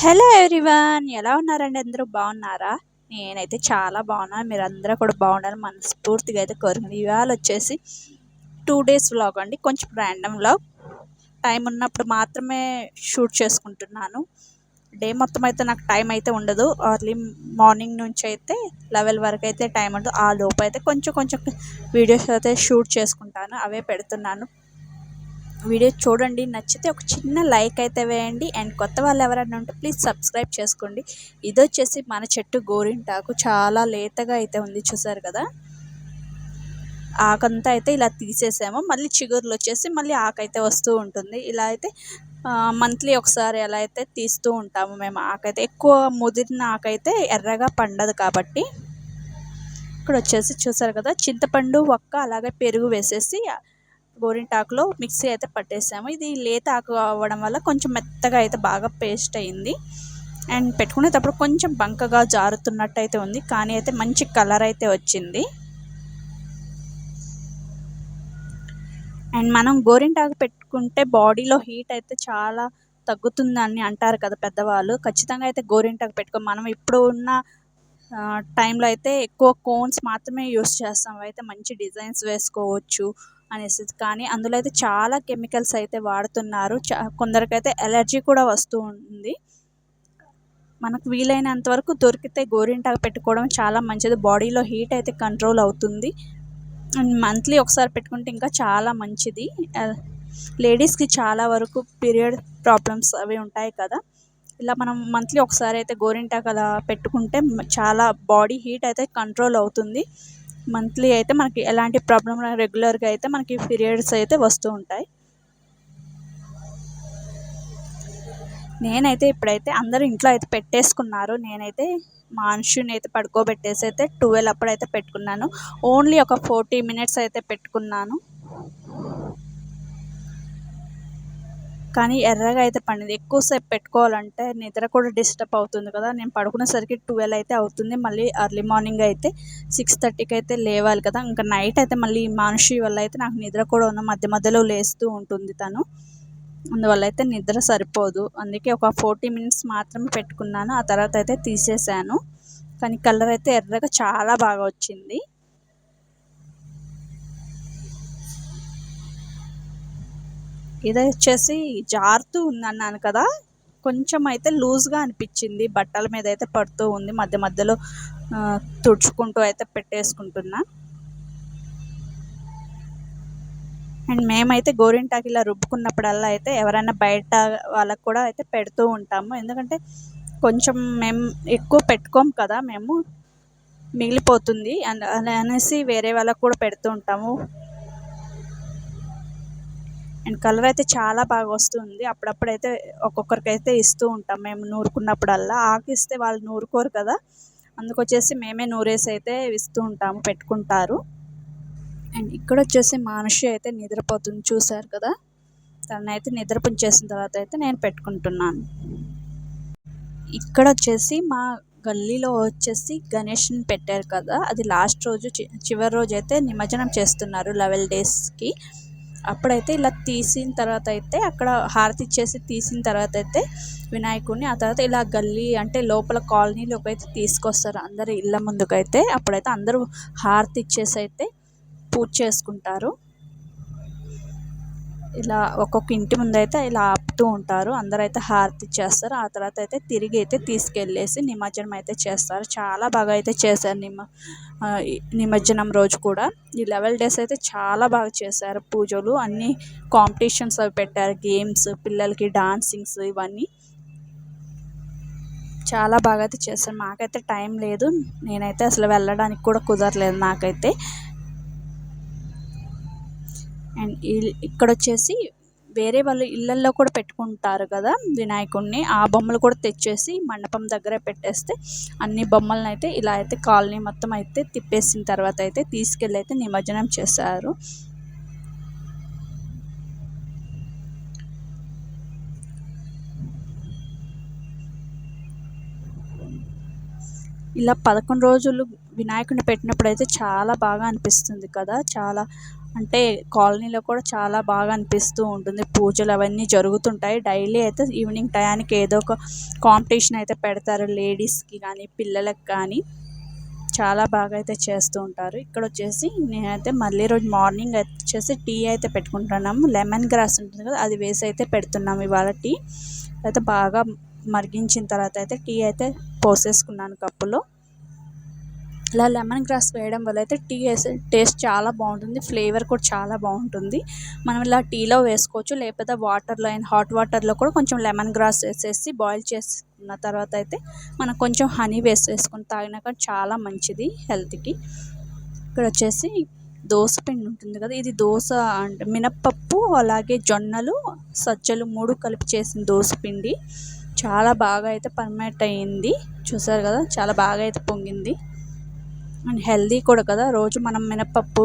Hello everyone ఎలా ఉన్నారండి అందరూ? బాగున్నారా? నేనైతే చాలా బాగున్నాను మీరందరూ కూడా బాగున్నారు మనస్ఫూర్తిగా అయితే కోరుకున్నాను ఇవాళ వచ్చేసి టూ డేస్ వ్లాగ్ అండి. కొంచెం ర్యాండమ్ వ్లాగ్. టైం ఉన్నప్పుడు మాత్రమే షూట్ చేసుకుంటున్నాను. డే మొత్తం అయితే నాకు టైం అయితే ఉండదు. ఎర్లీ మార్నింగ్ నుంచి అయితే లెవెల్ వరకు అయితే టైం ఉండదు. ఆ లోపు అయితే కొంచెం కొంచెం వీడియోస్ అయితే షూట్ చేసుకుంటాను. అవే పెడుతున్నాను. వీడియో చూడండి. నచ్చితే ఒక చిన్న లైక్ అయితే వేయండి. అండ్ కొత్త వాళ్ళు ఎవరైనా ఉంటే ప్లీజ్ సబ్స్క్రైబ్ చేసుకోండి. ఇది వచ్చేసి మన చెట్టు గోరింటాకు. చాలా లేతగా అయితే ఉంది చూసారు కదా? ఆకంతా అయితే ఇలా తీసేసాము. మళ్ళీ చిగురులు వచ్చేసి మళ్ళీ ఆకైతే వస్తూ ఉంటుంది. ఇలా అయితే మంత్లీ ఒకసారి ఎలా అయితే తీస్తూ ఉంటాము మేము ఆకైతే. ఎక్కువ ముదిరిన ఆకైతే ఎర్రగా పండదు కాబట్టి. ఇక్కడ వచ్చేసి చూసారు కదా? చింతపండు ఒక్క అలాగే పెరుగు వేసేసి గోరింటాకులో మిక్సీ అయితే పట్టేసాము. ఇది లేత ఆకు అవ్వడం వల్ల కొంచెం మెత్తగా అయితే బాగా పేస్ట్ అయింది. అండ్ పెట్టుకునేటప్పుడు కొంచెం బంకగా జారుతున్నట్టు అయితే ఉంది. కానీ అయితే మంచి కలర్ అయితే వచ్చింది. అండ్ మనం గోరింటాకు పెట్టుకుంటే బాడీలో హీట్ అయితే చాలా తగ్గుతుందని అంటారు కదా పెద్దవాళ్ళు. ఖచ్చితంగా అయితే గోరింటాకు పెట్టుకో మనం ఇప్పుడు ఉన్న టైంలో అయితే ఎక్కువ కోన్స్ మాత్రమే యూస్ చేస్తాం. అయితే మంచి డిజైన్స్ వేసుకోవచ్చు. అనేసి. కానీ అందులో అయితే చాలా కెమికల్స్ అయితే వాడుతున్నారు. చా కొందరికైతే ఎలర్జీ కూడా వస్తూ ఉంది. మనకు వీలైనంత వరకు దొరికితే గోరింటాకు పెట్టుకోవడం చాలా మంచిది. బాడీలో హీట్ అయితే కంట్రోల్ అవుతుంది. అండ్ మంత్లీ ఒకసారి పెట్టుకుంటే ఇంకా చాలా మంచిది. లేడీస్కి చాలా వరకు పీరియడ్ ప్రాబ్లమ్స్ అవి ఉంటాయి కదా. ఇలా మనం మంత్లీ ఒకసారి అయితే గోరింటాకు అలా పెట్టుకుంటే చాలా బాడీ హీట్ అయితే కంట్రోల్ అవుతుంది. మంత్లీ అయితే మనకి ఎలాంటి ప్రాబ్లం రెగ్యులర్గా అయితే మనకి పీరియడ్స్ అయితే వస్తూ ఉంటాయి. నేనైతే ఇప్పుడైతే అందరూ ఇంట్లో అయితే పెట్టేసుకున్నారు. నేనైతే మా అయితే పడుకోబెట్టేసి అయితే ట్వెల్వ్ అప్పుడైతే పెట్టుకున్నాను. ఓన్లీ ఒక ఫోర్టీ మినిట్స్ అయితే పెట్టుకున్నాను. కానీ ఎర్రగా అయితే పండింది. ఎక్కువసేపు పెట్టుకోవాలంటే నిద్ర కూడా డిస్టర్బ్ అవుతుంది కదా. నేను పడుకునేసరికి ట్వెల్వ్ అయితే అవుతుంది. మళ్ళీ ఎర్లీ మార్నింగ్ అయితే సిక్స్ థర్టీకి అయితే లేవాలి కదా. ఇంకా నైట్ అయితే మళ్ళీ మనిషి వల్ల అయితే నాకు నిద్ర కూడా ఉన్న మధ్య మధ్యలో లేస్తూ ఉంటుంది తను. అందువల్ల అయితే నిద్ర సరిపోదు. అందుకే ఒక ఫోర్టీ మినిట్స్ మాత్రమే పెట్టుకున్నాను. ఆ తర్వాత అయితే తీసేసాను. కానీ కలర్ అయితే ఎర్రగా చాలా బాగా వచ్చింది. ఇది వచ్చేసి జారుతూ ఉంది అన్నాను కదా కొంచెం అయితే లూజ్గా అనిపించింది బట్టల మీద అయితే పడుతూ ఉంది మధ్య మధ్యలో తుడుచుకుంటూ అయితే పెట్టేసుకుంటున్నా. అండ్ మేమైతే గోరింటాకి ఇలా రుబ్బుకున్నప్పుడల్లా అయితే ఎవరైనా బయట వాళ్ళకు కూడా అయితే పెడుతూ ఉంటాము. ఎందుకంటే కొంచెం మేము ఎక్కువ పెట్టుకోము కదా మేము మిగిలిపోతుంది. అనేసి వేరే వాళ్ళకు కూడా పెడుతూ ఉంటాము. అండ్ కలర్ అయితే చాలా బాగా వస్తుంది. అప్పుడప్పుడు అయితే ఒక్కొక్కరికి అయితే ఇస్తూ ఉంటాం. మేము నూరుకున్నప్పుడల్లా. ఆకు ఇస్తే వాళ్ళు నూరుకోరు కదా. అందుకొచ్చేసి మేమే నూరేసి అయితే ఇస్తూ ఉంటాము పెట్టుకుంటారు. అండ్ ఇక్కడ వచ్చేసి మనిషి అయితే నిద్రపోతుంది చూశారు కదా. తనైతే నిద్రపుంచేసిన తర్వాత అయితే నేను పెట్టుకుంటున్నాను. ఇక్కడ వచ్చేసి మా గల్లీలో వచ్చేసి గణేష్ని పెట్టారు కదా. అది లాస్ట్ రోజు చివరి రోజు అయితే నిమజ్జనం చేస్తున్నారు లెవెల్ డేస్కి. అప్పుడైతే ఇలా తీసిన తర్వాత అయితే అక్కడ హారతి ఇచ్చేసి తీసిన తర్వాత అయితే వినాయకుడిని ఆ తర్వాత ఇలా గల్లీ అంటే లోపల కాలనీలోకి అయితే తీసుకొస్తారు అందరు ఇళ్ళ ముందుకైతే. అప్పుడైతే అందరూ హారతి ఇచ్చేసి అయితే పూజ చేసుకుంటారు. ఇలా ఒక్కొక్క ఇంటి ముందు అయితే ఇలా ఆపుతూ ఉంటారు. అందరైతే హారతి ఇచ్చేస్తారు ఆ తర్వాత అయితే తిరిగి అయితే తీసుకెళ్ళేసి నిమజ్జనం అయితే చేస్తారు. చాలా బాగా అయితే చేశారు నిమ నిమజ్జనం రోజు కూడా. ఈ లెవెల్ డేస్ అయితే చాలా బాగా చేశారు పూజలు. అన్నీ కాంపిటీషన్స్ అవి పెట్టారు. గేమ్స్ పిల్లలకి డాన్సింగ్స్ ఇవన్నీ. చాలా బాగా అయితే చేశారు. మాకైతే టైం లేదు. నేనైతే అసలు వెళ్ళడానికి కూడా కుదరలేదు నాకైతే. అండ్ ఇక్కడ వచ్చేసి వేరే వాళ్ళు ఇళ్ళల్లో కూడా పెట్టుకుంటారు కదా వినాయకుడిని ఆ బొమ్మలు కూడా తెచ్చేసి మండపం దగ్గర పెట్టేస్తే అన్ని బొమ్మలను అయితే ఇలా అయితే కాలనీ మొత్తం అయితే తిప్పేసిన తర్వాత అయితే తీసుకెళ్ళి అయితే నిమజ్జనం చేశారు. ఇలా పదకొండు రోజులు వినాయకుడిని పెట్టినప్పుడు అయితే చాలా బాగా అనిపిస్తుంది కదా చాలా అంటే కాలనీలో కూడా చాలా బాగా అనిపిస్తూ ఉంటుంది. పూజలు అవన్నీ జరుగుతుంటాయి. డైలీ అయితే ఈవినింగ్ టయానికి ఏదో ఒక కాంపిటీషన్ అయితే పెడతారు. లేడీస్కి కానీ పిల్లలకు కానీ చాలా బాగా అయితే చేస్తూ ఉంటారు. ఇక్కడ వచ్చేసి నేనైతే మళ్ళీ రోజు మార్నింగ్ వచ్చేసి టీ అయితే పెట్టుకుంటున్నాము. లెమన్ గ్రాస్ ఉంటుంది కదా అది వేసి అయితే పెడుతున్నాము ఇవాళ టీ. అయితే బాగా మరిగించిన తర్వాత అయితే టీ అయితే పోసేసుకున్నాను కప్పులో. ఇలా లెమన్ గ్రాస్ వేయడం వల్ల అయితే టీ వేసే టేస్ట్ చాలా బాగుంటుంది ఫ్లేవర్ కూడా చాలా బాగుంటుంది. మనం ఇలా టీలో వేసుకోవచ్చు లేకపోతే వాటర్లో అయినా హాట్ వాటర్లో కూడా కొంచెం లెమన్ గ్రాస్ వేసేసి బాయిల్ చేసుకున్న తర్వాత అయితే మనం కొంచెం హనీ వేసేసుకొని తాగినాక చాలా మంచిది హెల్త్కి ఇక్కడ వచ్చేసి దోశ పిండి ఉంటుంది కదా ఇది దోశ అంటే మినప్పప్పు అలాగే జొన్నలు సజ్జలు మూడు కలిపి చేసిన దోశ పిండి. చాలా బాగా అయితే పర్మనెంట్ అయ్యింది. చూసారు కదా చాలా బాగా అయితే పొంగింది. అండ్ హెల్దీ కూడా కదా. రోజు మనం మినపప్పు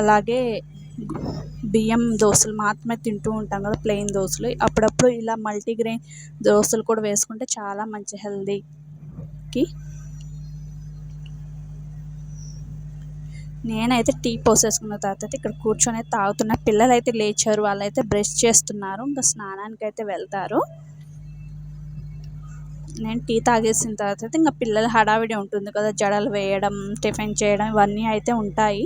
అలాగే బియ్యం దోశలు మాత్రమే తింటూ ఉంటాం కదా ప్లెయిన్ దోశలు. అప్పుడప్పుడు ఇలా మల్టీగ్రెయిన్ దోశలు కూడా వేసుకుంటే చాలా మంచి హెల్దీకి నేనైతే టీ పోసేసుకున్న తర్వాత ఇక్కడ కూర్చొని తాగుతున్న. పిల్లలు అయితే లేచారు వాళ్ళైతే బ్రష్ చేస్తున్నారు ఇంకా స్నానానికి అయితే వెళ్తారు. నేను టీ తాగేసిన తర్వాత ఇంకా పిల్లల హడావిడి ఉంటుంది కదా జడలు వేయడం టిఫిన్ చేయడం ఇవన్నీ అయితే ఉంటాయి.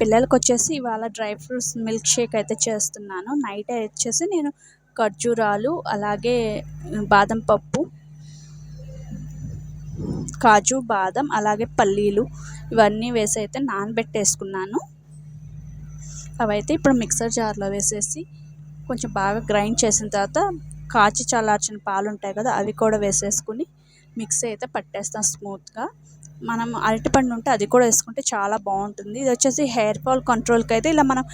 పిల్లలకి వచ్చేసి ఇవాళ డ్రై ఫ్రూట్స్ మిల్క్ షేక్ అయితే చేస్తున్నాను. నైట్ వచ్చేసి నేను ఖర్జూరాలు అలాగే బాదం పప్పు కాజు బాదం అలాగే పల్లీలు ఇవన్నీ వేసి అయితే నానబెట్టేసుకున్నాను. అవైతే ఇప్పుడు మిక్సర్ జార్లో వేసేసి కొంచెం బాగా గ్రైండ్ చేసిన తర్వాత కాచి చల్లార్చిన పాలు ఉంటాయి కదా అవి కూడా వేసేసుకుని మిక్సీ అయితే పట్టేస్తాం స్మూత్గా. మనం అరటిపండు ఉంటే అది కూడా వేసుకుంటే చాలా బాగుంటుంది. ఇది వచ్చేసి హెయిర్ ఫాల్ కంట్రోల్కి అయితే ఇలా మనం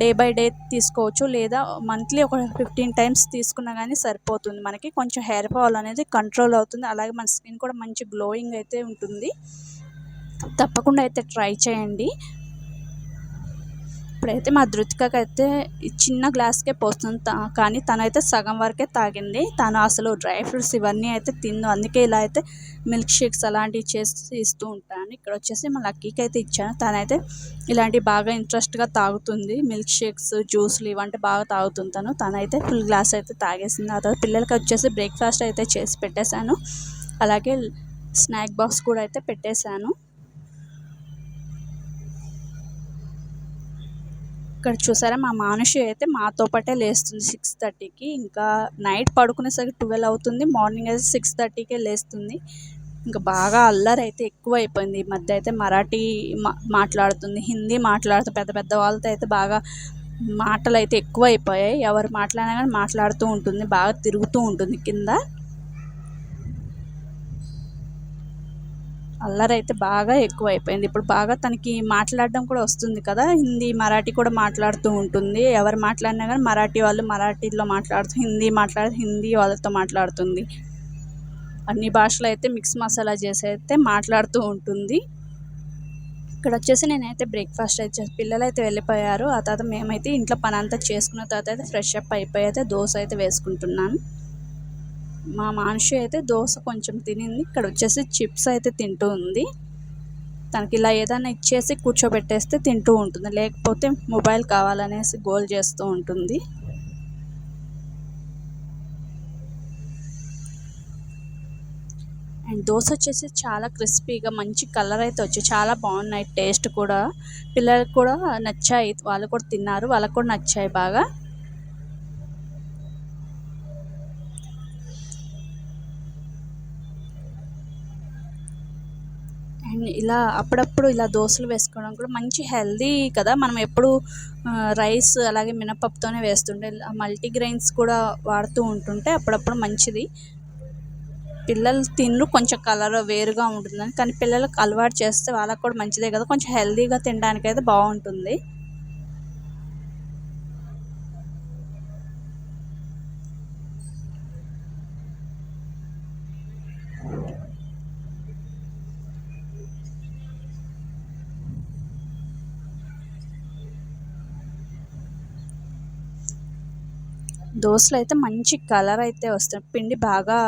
డే బై డే తీసుకోవచ్చు. లేదా మంత్లీ ఒక ఫిఫ్టీన్ టైమ్స్ తీసుకున్నా కానీ సరిపోతుంది మనకి. కొంచెం హెయిర్ ఫాల్ అనేది కంట్రోల్ అవుతుంది. అలాగే మన స్కిన్ కూడా మంచి గ్లోయింగ్ అయితే ఉంటుంది. తప్పకుండా అయితే ట్రై చేయండి. ఇప్పుడైతే మా ధృతికకి అయితే చిన్న గ్లాస్కే పోస్తుంది కానీ తనైతే సగం వరకే తాగింది. తను అసలు డ్రై ఫ్రూట్స్ ఇవన్నీ అయితే తిందు. అందుకే ఇలా అయితే మిల్క్ షేక్స్ అలాంటివి చేసి ఇస్తూ ఉంటాను. ఇక్కడ వచ్చేసి మా లక్కీకి అయితే ఇచ్చాను. తనైతే ఇలాంటివి బాగా ఇంట్రెస్ట్గా తాగుతుంది. మిల్క్ షేక్స్ జ్యూస్లు ఇవంటే బాగా తాగుతుంది తను. తనైతే ఫుల్ గ్లాస్ అయితే తాగేసింది. ఆ తర్వాత పిల్లలకి వచ్చేసి బ్రేక్ఫాస్ట్ అయితే చేసి పెట్టేశాను. అలాగే స్నాక్ బాక్స్ కూడా అయితే పెట్టేశాను. ఇక్కడ చూసారా? మా మానుషి అయితే మాతో పాటే లేస్తుంది సిక్స్ థర్టీకి. ఇంకా నైట్ పడుకునేసరికి ట్వెల్వ్ అవుతుంది. మార్నింగ్ అయితే సిక్స్ థర్టీకే లేస్తుంది. ఇంకా బాగా అల్లరి అయితే ఎక్కువ అయిపోయింది ఈ మధ్య అయితే మరాఠీ మా మాట్లాడుతుంది. హిందీ మాట్లాడుతూ పెద్ద పెద్ద వాళ్ళతో అయితే బాగా మాటలు అయితే ఎక్కువ అయిపోయాయి ఎవరు మాట్లాడినా కానీ మాట్లాడుతూ ఉంటుంది. బాగా తిరుగుతూ ఉంటుంది కింద. అల్లరి అయితే బాగా ఎక్కువైపోయింది. ఇప్పుడు బాగా తనకి మాట్లాడడం కూడా వస్తుంది కదా హిందీ మరాఠీ కూడా మాట్లాడుతూ ఉంటుంది. ఎవరు మాట్లాడినా కానీ మరాఠీ వాళ్ళు మరాఠీలో మాట్లాడుతూ హిందీ మాట్లాడు హిందీ వాళ్ళతో మాట్లాడుతుంది. అన్ని భాషలు అయితే మిక్స్ మసాలా చేసి అయితే మాట్లాడుతూ ఉంటుంది. ఇక్కడ వచ్చేసి నేనైతే బ్రేక్ఫాస్ట్ అయితే పిల్లలు అయితే వెళ్ళిపోయారు. ఆ తర్వాత మేమైతే ఇంట్లో పని అంతా చేసుకున్న తర్వాత అయితే ఫ్రెష్ అప్ అయిపోయి అయితే దోశ అయితే వేసుకుంటున్నాను. మా మనిషి అయితే దోశ కొంచెం తినింది. ఇక్కడ వచ్చేసి చిప్స్ అయితే తింటూ ఉంది. తనకి ఇలా ఏదైనా ఇచ్చేసి కూర్చోబెట్టేస్తే తింటూ ఉంటుంది. లేకపోతే మొబైల్ కావాలనేసి గోల్ చేస్తూ ఉంటుంది. అండ్ దోశ వచ్చేసి చాలా క్రిస్పీగా మంచి కలర్ అయితే వచ్చి చాలా బాగున్నాయి. టేస్ట్ కూడా పిల్లలకు కూడా నచ్చాయి. వాళ్ళు కూడా తిన్నారు. వాళ్ళకు కూడా నచ్చాయి బాగా. ఇలా అప్పుడప్పుడు ఇలా దోశలు వేసుకోవడం కూడా మంచి హెల్దీ కదా. మనం ఎప్పుడు రైస్ అలాగే మినపప్పుతోనే వేస్తుంటే మల్టీగ్రెయిన్స్ కూడా వాడుతూ ఉంటుంటే అప్పుడప్పుడు మంచిది. పిల్లలు తిన్ను కొంచెం కలర్ వేరుగా ఉంటుందని. కానీ పిల్లలకు అలవాటు చేస్తే వాళ్ళకు కూడా మంచిదే కదా. కొంచెం హెల్దీగా తినడానికి అయితే బాగుంటుంది. దోశలు అయితే మంచి కలర్ అయితే వస్తుంది. పిండి బాగా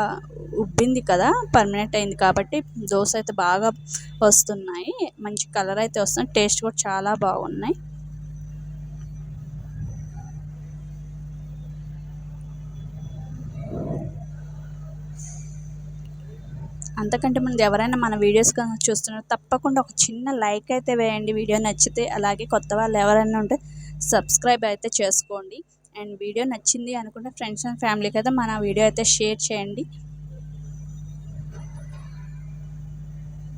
ఉబ్బింది కదా పర్మనెంట్ అయింది కాబట్టి దోశ అయితే బాగా వస్తున్నాయి. మంచి కలర్ అయితే వస్తున్నాయి టేస్ట్ కూడా చాలా బాగున్నాయి. అంతకంటే ముందు ఎవరైనా మన వీడియోస్ చూస్తున్నారు తప్పకుండా ఒక చిన్న లైక్ అయితే వేయండి. వీడియో నచ్చితే అలాగే కొత్త వాళ్ళు ఎవరైనా ఉంటే సబ్స్క్రైబ్ అయితే చేసుకోండి. అండ్ వీడియో నచ్చింది అనుకుంటే ఫ్రెండ్స్ అండ్ ఫ్యామిలీకి అయితే మన వీడియో అయితే షేర్ చేయండి.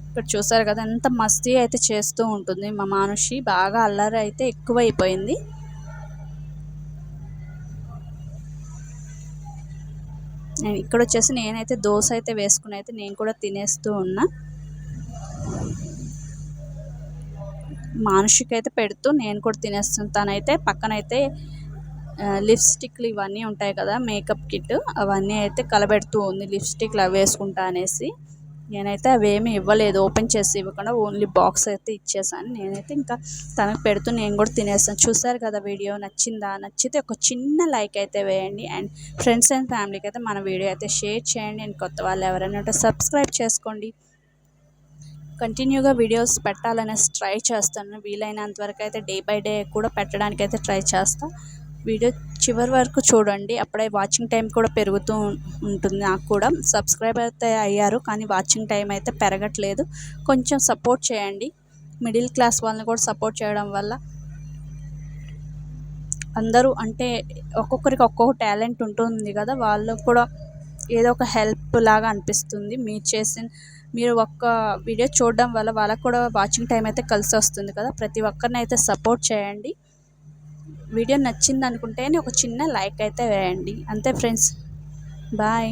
ఇక్కడ చూసారు కదా ఎంత మస్తీ అయితే చేస్తూ ఉంటుంది. మా మానుషి బాగా అల్లరి అయితే ఎక్కువైపోయింది. నేను ఇక్కడ వచ్చేసి నేనైతే దోశ అయితే వేసుకుని అయితే నేను కూడా తినేస్తూ ఉన్నా. మానుషికి అయితే పెడుతూ నేను కూడా తినేస్తాను. తనైతే పక్కనైతే లిప్స్టిక్లు ఇవన్నీ ఉంటాయి కదా మేకప్ కిట్ అవన్నీ అయితే కలబెడుతూ ఉంది. లిప్స్టిక్లు అవి వేసుకుంటా అనేసి. నేనైతే అవేమి ఇవ్వలేదు. ఓపెన్ చేసి ఇవ్వకుండా ఓన్లీ బాక్స్ అయితే ఇచ్చేసాను. నేనైతే ఇంకా తనకు పెడుతూ నేను కూడా తినేస్తాను. చూసారు కదా వీడియో నచ్చిందా? నచ్చితే ఒక చిన్న లైక్ అయితే వేయండి. అండ్ ఫ్రెండ్స్ అండ్ ఫ్యామిలీకి అయితే మన వీడియో అయితే షేర్ చేయండి. అండ్ కొత్త వాళ్ళు ఎవరైనా ఉంటే సబ్స్క్రైబ్ చేసుకోండి. కంటిన్యూగా వీడియోస్ పెట్టాలనేసి ట్రై చేస్తాను. వీలైనంత వరకు అయితే డే బై డే కూడా పెట్టడానికి అయితే ట్రై చేస్తాను వీడియో చివరి వరకు చూడండి. అప్పుడే వాచింగ్ టైం కూడా పెరుగుతూ ఉంటుంది నాకు కూడా. సబ్స్క్రైబ్ అయితే అయ్యారు కానీ వాచింగ్ టైం అయితే పెరగట్లేదు. కొంచెం సపోర్ట్ చేయండి. మిడిల్ క్లాస్ వాళ్ళని కూడా సపోర్ట్ చేయడం వల్ల అందరూ అంటే ఒక్కొక్కరికి ఒక్కొక్క టాలెంట్ ఉంటుంది కదా. వాళ్ళకు కూడా ఏదో ఒక హెల్ప్ లాగా అనిపిస్తుంది. మీరు చేసిన మీరు ఒక్క వీడియో చూడడం వల్ల వాళ్ళకు కూడా వాచింగ్ టైం అయితే కలిసి వస్తుంది కదా. ప్రతి ఒక్కరిని అయితే సపోర్ట్ చేయండి. వీడియో నచ్చింది అనుకుంటేనే ఒక చిన్న లైక్ అయితే వేయండి. అంతే ఫ్రెండ్స్. బాయ్.